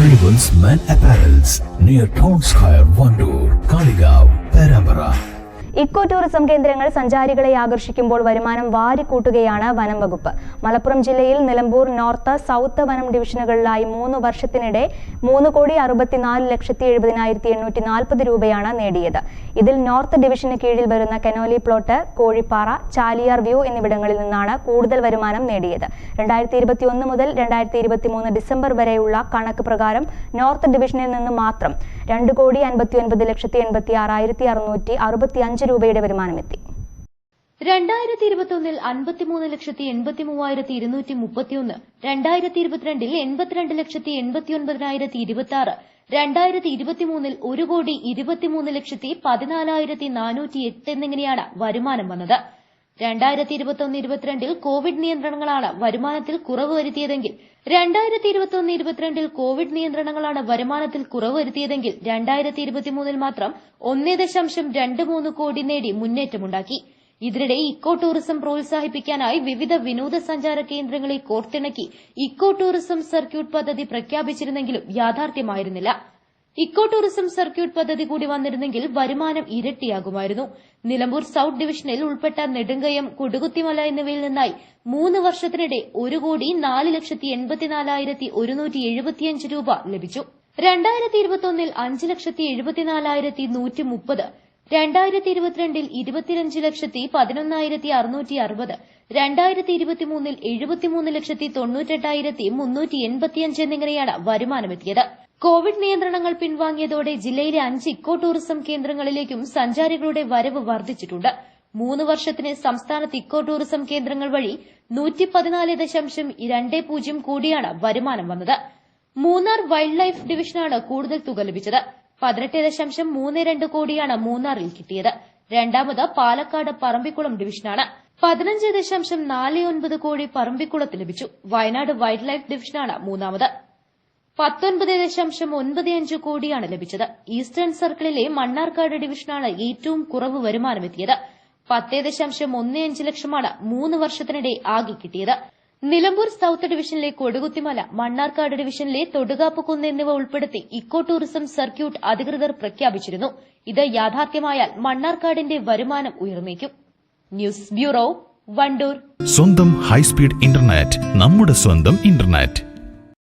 Arrivals Men Apparels near Town Square, Vandoor, Kaligav, Perambara. Eco tourism കേന്ദ്രങ്ങൾ സഞ്ചാരികളെ ആകർഷിക്കുമ്പോൾ വരുമാനം വാരിക്കൂട്ടുകയാണ് വനം വകുപ്പ്. മലപ്പുറം ജില്ലയിൽ നിലമ്പൂർ നോർത്ത് സൗത്ത് വനം ഡിവിഷനുകളിലായി മൂന്ന് വർഷത്തിനിടെ മൂന്ന് കോടി അറുപത്തിനാല് ലക്ഷത്തി എഴുപതിനായിരത്തി എണ്ണൂറ്റി നാൽപ്പത് രൂപയാണ് നേടിയത്. ഇതിൽ നോർത്ത് ഡിവിഷന് കീഴിൽ വരുന്ന Canoly plot Kozhippara Chaliyar view എന്നിവിടങ്ങളിൽ നിന്നാണ് കൂടുതൽ വരുമാനം നേടിയത്. രണ്ടായിരത്തി ഇരുപത്തി ഒന്ന് മുതൽ രണ്ടായിരത്തി ഇരുപത്തി മൂന്ന് ഡിസംബർ വരെയുള്ള കണക്ക് പ്രകാരം നോർത്ത് ഡിവിഷനിൽ നിന്ന് മാത്രം രണ്ട് കോടി അൻപത്തി ഒൻപത് ലക്ഷത്തി എൺപത്തി ആറായിരത്തി അറുന്നൂറ്റി അറുപത്തി അഞ്ച് രൂപയുടെ വരുമാനമെത്തി. രണ്ടായിരത്തി ഇരുപത്തിയൊന്നിൽ അൻപത്തിമൂന്ന് ലക്ഷത്തി എൺപത്തി മൂവായിരത്തി ഇരുന്നൂറ്റി മുപ്പത്തിയൊന്ന് രണ്ടായിരത്തി ഇരുപത്തിരണ്ടിൽ എൺപത്തിരണ്ട് ലക്ഷത്തി എൺപത്തി ഒൻപതിനായിരത്തി ഇരുപത്തി ആറ് രണ്ടായിരത്തി ഇരുപത്തിമൂന്നിൽ ഒരു കോടി ഇരുപത്തിമൂന്ന് ലക്ഷത്തി പതിനാലായിരത്തി നാനൂറ്റി എട്ട് എന്നിങ്ങനെയാണ് വരുമാനം വന്നത്. രണ്ടായിരത്തി ഇരുപത്തിയൊന്ന് ഇരുപത്തിരണ്ടിൽ കോവിഡ് നിയന്ത്രണങ്ങളാണ് വരുമാനത്തിൽ കുറവ് വരുത്തിയതെങ്കിൽ രണ്ടായിരത്തി ഇരുപത്തിയൊന്ന് ഇരുപത്തിരണ്ടിൽ കോവിഡ് നിയന്ത്രണങ്ങളാണ് വരുമാനത്തിൽ കുറവ് വരുത്തിയതെങ്കിൽ രണ്ടായിരത്തി ഇരുപത്തിമൂന്നിൽ മാത്രം ഒന്നേ ദശാംശം രണ്ട് മൂന്ന് കോടി നേടി മുന്നേറ്റമുണ്ടാക്കി. ഇതിനിടെ ഇക്കോ ടൂറിസം പ്രോത്സാഹിപ്പിക്കാനായി വിവിധ വിനോദസഞ്ചാര കേന്ദ്രങ്ങളെ കോർത്തിണക്കി ഇക്കോ ടൂറിസം സർക്യൂട്ട് പദ്ധതി പ്രഖ്യാപിച്ചിരുന്നെങ്കിലും യാഥാർത്ഥ്യമായിരുന്നില്ല. ഇക്കോ ടൂറിസം സർക്യൂട്ട് പദ്ധതി കൂടി വന്നിരുന്നെങ്കിൽ വരുമാനം ഇരട്ടിയാകുമായിരുന്നു. നിലമ്പൂർ സൌത്ത് ഡിവിഷനിൽ ഉൾപ്പെട്ട നെടുങ്കയം കൊടുകുത്തിമല എന്നിവയിൽ നിന്നായി മൂന്ന് വർഷത്തിനിടെ ഒരു കോടി നാല് ലക്ഷത്തി എൺപത്തിനാലായിരത്തി ഒരുന്നൂറ്റി എഴുപത്തിയഞ്ച് രൂപ ലഭിച്ചു. രണ്ടായിരത്തി ഇരുപത്തിയൊന്നിൽ അഞ്ച് ലക്ഷത്തി എഴുപത്തിനാലായിരത്തി നൂറ്റി മുപ്പത് രണ്ടായിരത്തി ഇരുപത്തിരണ്ടിൽ ഇരുപത്തിയഞ്ച് ലക്ഷത്തി പതിനൊന്നായിരത്തി അറുന്നൂറ്റി അറുപത് രണ്ടായിരത്തി ഇരുപത്തിമൂന്നിൽ എഴുപത്തിമൂന്ന് ലക്ഷത്തി തൊണ്ണൂറ്റെട്ടായിരത്തി മുന്നൂറ്റി എൺപത്തിയഞ്ച് എന്നിങ്ങനെയാണ് വരുമാനമെത്തിയത്. കോവിഡ് നിയന്ത്രണങ്ങൾ പിൻവാങ്ങിയതോടെ ജില്ലയിലെ അഞ്ച് ഇക്കോ ടൂറിസം കേന്ദ്രങ്ങളിലേക്കും സഞ്ചാരികളുടെ വരവ് വർദ്ധിച്ചിട്ടുണ്ട്. മൂന്ന് വർഷത്തിന് സംസ്ഥാനത്ത് ഇക്കോ ടൂറിസം കേന്ദ്രങ്ങൾ വഴി നൂറ്റി പതിനാല് ദശാംശം രണ്ട് പൂജ്യം കോടിയാണ് വരുമാനം വന്നത്. മൂന്നാർ വൈൽഡ് ലൈഫ് ഡിവിഷനാണ് കൂടുതൽ തുക ലഭിച്ചത്. പതിനെട്ട് ദശാംശം മൂന്ന് രണ്ട് കോടിയാണ് മൂന്നാറിൽ കിട്ടിയത്. രണ്ടാമത് പാലക്കാട് പറമ്പിക്കുളം ഡിവിഷനാണ്. പതിനഞ്ച് ദശാംശം നാല് ഒൻപത് കോടി പറമ്പിക്കുളത്ത് ലഭിച്ചു. വയനാട് വൈൽഡ് ലൈഫ് ഡിവിഷനാണ് മൂന്നാമത്. പത്തൊൻപത് ദശാംശം ഒൻപത് അഞ്ച് കോടിയാണ് ലഭിച്ചത്. ഈസ്റ്റേൺ സർക്കിളിലെ മണ്ണാർക്കാട് ഡിവിഷനാണ് ഏറ്റവും കുറവ് വരുമാനമെത്തിയത്. പത്ത് ദശാംശം ഒന്ന് അഞ്ച് ലക്ഷമാണ് മൂന്ന് വർഷത്തിനിടെ ആകെ കിട്ടിയത്. നിലമ്പൂർ സൌത്ത് ഡിവിഷനിലെ കൊടുകുത്തിമല മണ്ണാർക്കാട് ഡിവിഷനിലെ തൊടുകാപ്പുകുന്ന് എന്നിവ ഉൾപ്പെടുത്തി ഇക്കോ ടൂറിസം സർക്യൂട്ട് അധികൃതർ പ്രഖ്യാപിച്ചിരുന്നു. ഇത് യാഥാർത്ഥ്യമായാൽ മണ്ണാർക്കാടിന്റെ വരുമാനം ഉയർന്നേക്കും. News bureau Wandoor. സ്വന്തം ഹൈസ്പീഡ് ഇന്റർനെറ്റ് നമ്മുടെ സ്വന്തം ഇന്റർനെറ്റ്.